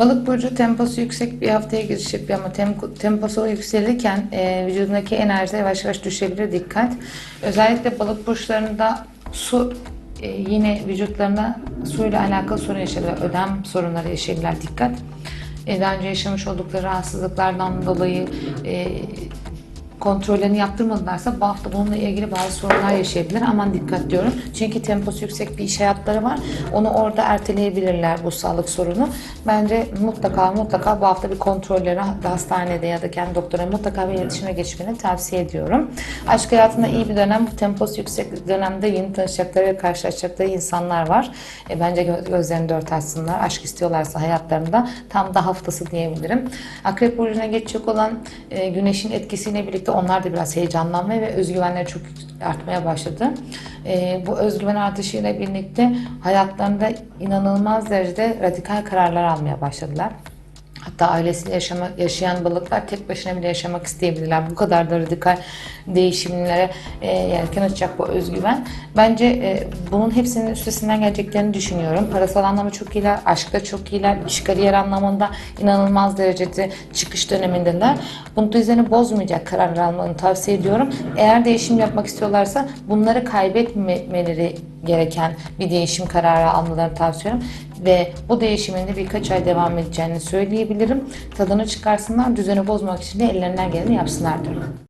Balık burcu temposu yüksek bir haftaya giriş yapıyor ama tempo, temposu yükselirken e, vücudundaki enerji yavaş yavaş düşebilir dikkat. Özellikle balık burçlarında su e, yine vücutlarında suyla alakalı sorun yaşarlar. Ödem sorunları yaşayabilirler dikkat. E, daha önce yaşamış oldukları rahatsızlıklardan dolayı e, kontrollerini yaptırmadılarsa bu hafta bununla ilgili bazı sorunlar yaşayabilir. Aman dikkat diyorum. Çünkü temposu yüksek bir iş hayatları var. Onu orada erteleyebilirler bu sağlık sorunu. Bence mutlaka mutlaka bu hafta bir kontrolleri hastanede ya da kendi doktora mutlaka bir iletişime geçmeni tavsiye ediyorum. Aşk hayatında iyi bir dönem. Bu temposu yüksek dönemde yeni tanışacakları ve karşılaşacakları insanlar var. E, bence gö- gözlerini dört açsınlar. Aşk istiyorlarsa hayatlarında tam da haftası diyebilirim. Akrep burcuna geçecek olan e, güneşin etkisiyle birlikte onlar da biraz heyecanlanmaya ve özgüvenleri çok artmaya başladı. E, bu özgüven artışıyla birlikte hayatlarında inanılmaz derecede radikal kararlar almaya başladılar. Hatta ailesiyle yaşama, yaşayan balıklar tek başına bile yaşamak isteyebilirler. Bu kadar da radikal değişimlere e, yelken açacak bu özgüven. Bence e, bunun hepsinin üstesinden geleceklerini düşünüyorum. Parasal anlamda çok iyiler, aşkta çok iyiler, iş kariyer anlamında inanılmaz derecede çıkış dönemindeler. Bunu düzeni bozmayacak kararlar almalarını tavsiye ediyorum. Eğer değişim yapmak istiyorlarsa bunları kaybetmemeleri gereken bir değişim kararı almalarını tavsiye ediyorum. Ve bu değişimin de birkaç ay devam edeceğini söyleyebilirim. Tadını çıkarsınlar, düzeni bozmak için de ellerinden geleni yapsınlar diyorum.